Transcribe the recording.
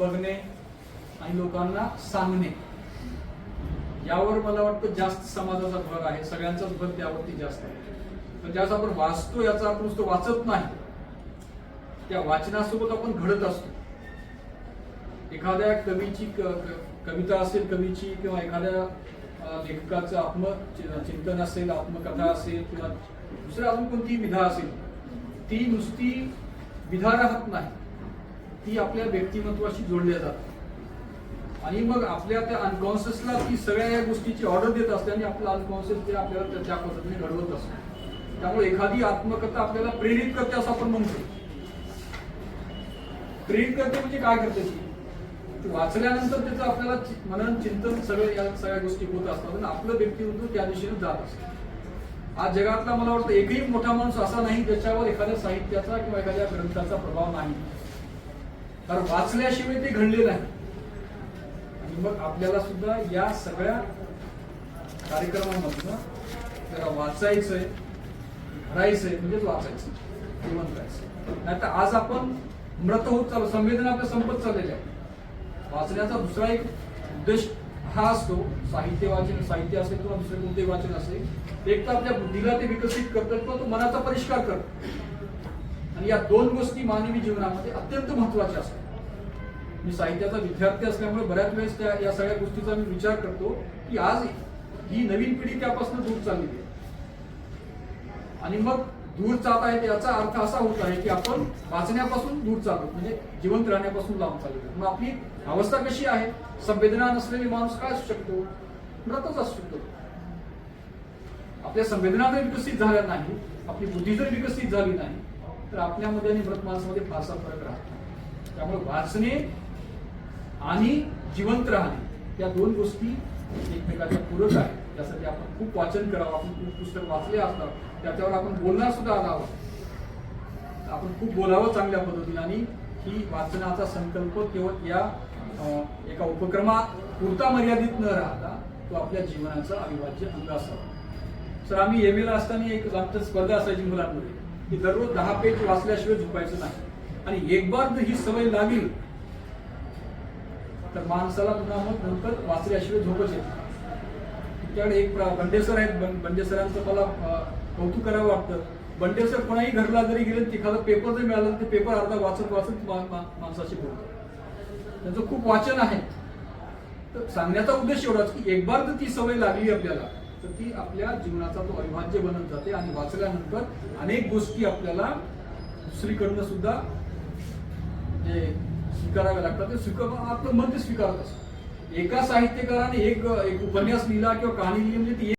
बघणे आणि लोकांना सांगणे. यावर मला वाटतं जास्त समाजाचा भर आहे. सगळ्यांचाच भर त्यावरती जास्त आहे. पण ज्यास आपण वाचतो याचा अर्थ नुसतं वाचत नाही. त्या वाचनासोबत आपण घडत असतो. एखाद्या कवीची कविता असेल कवीची किंवा एखाद्या लेखकाचं आत्म चिंतन असेल आत्मकथा असेल किंवा दुसरं अजून कोणती विधा असेल ती नुसती विधा राहत नाही. ती आपल्या व्यक्तिमत्वाशी जोडल्या जातात. आणि मग आपल्या त्या अनकॉन्शियसला ती सगळ्या या गोष्टीची ऑर्डर देत असते आणि आपलं अनकॉन्शियस ते आपल्याला त्या- पद्धतीने घडवत असतो. त्यामुळे एखादी आत्मकथा आपल्याला प्रेरित करते असं आपण म्हणतो प्रेरित करते म्हणजे काय करते ती? वाचल्यानंतर त्याचं आपल्याला मनन चिंतन सगळं या सगळ्या गोष्टी होत असतात आणि आपलं व्यक्तिमत्व त्या दिशेने जात असतं. आज जगातला मला वाटतं एकही मोठा माणूस असा नाही ज्याच्यावर एखाद्या साहित्याचा किंवा एखाद्या ग्रंथाचा प्रभाव नाही. कारण वाचल्याशिवाय ते घडले नाही. आणि मग आपल्याला सुद्धा या सगळ्या कार्यक्रमामधनं जरा वाचायचंय घडायचंय म्हणजेच वाचायचं जिवंत करायचं नाही तर आज आपण मृत होत चालू संवेदना आपल्या संपत चाललेल्या आहे वाचण्याचा दुसरा एक उद्देश हा असतो साहित्य वाचन साहित्य असेल किंवा दुसरे कोणते वाचन असेल एक तर आपल्या बुद्धीला ते विकसित करतं किंवा तो मनाचा परिष्कार करतो आणि या दोन गोष्टी मानवी जीवनामध्ये अत्यंत महत्त्वाच्या असतात. मी साहित्याचा विद्यार्थी असल्यामुळे बऱ्याच वेळेस त्या या सगळ्या गोष्टीचा मी विचार करतो की आज ही नवीन पिढी त्यापासून दूर चाललेली आहे. आणि मग दूर जात आहे याचा अर्थ असा होत आहे की आपण वाचण्यापासून दूर चाललो म्हणजे जिवंत राहण्यापासून लांब चाललो मग आपली अवस्था कशी आहे? संवेदना नसलेली माणूस काय असू शकतो? मृतच असू शकतो. आपल्या संवेदना जर विकसित झाल्या नाही आपली बुद्धी जर विकसित झाली नाही तर आपल्यामध्ये आणि मृत माणसामध्ये फारसा फरक राहत नाही. त्यामुळे वाचणे आणि जिवंत राहणे या दोन गोष्टी एकमेकाच्या पूरक आहेत. त्यासाठी आपण खूप वाचन करावं आपण खूप पुस्तक वाचले असतात त्याच्यावर आपण बोलणार सुद्धा आला आपण खूप बोलावं चांगल्या पद्धतीने आणि ही वाचनाचा संकल्प केवळ या एका उपक्रमात पुरता मर्यादित न राहता तो आपल्या जीवनाचा अविभाज्य अंग असावा. सर आम्ही एम एला असताना एक आमच्या स्पर्धा असायची मुलांमध्ये. की दररोज दहा पेज वाचल्याशिवाय झोपायचं नाही. आणि एक बार जर ही सवय लागली तर माणसाला पुन्हा मग नंतर वाचल्याशिवाय झोपच येत तुमच्याकडे एक बंडेसर आहेत बंडेसरांचं मला कौतुक करावं वाटतं. बंडेसर कोणाही घरला जरी गेले तर एखादा पेपर जरी मिळाला तर ते पेपर अर्धा वाचत वाचत माणसाशी बोलतो त्यांचं खूप वाचन आहे. तर सांगण्याचा उद्देश एवढाच की एक बार जर ती सवय लागली आपल्याला तर ती आपल्या जीवनाचा तो अविभाज्य बनत जाते आणि वाचल्यानंतर अनेक गोष्टी आपल्याला दुसरीकडनं सुद्धा जे स्वीकाराव्या लागतात ते स्वीकार आपलं मन ते स्वीकारत असतं. एका साहित्यकाराने एक एक उपन्यास लिहिला किंवा कहाणी लिहिली म्हणजे ती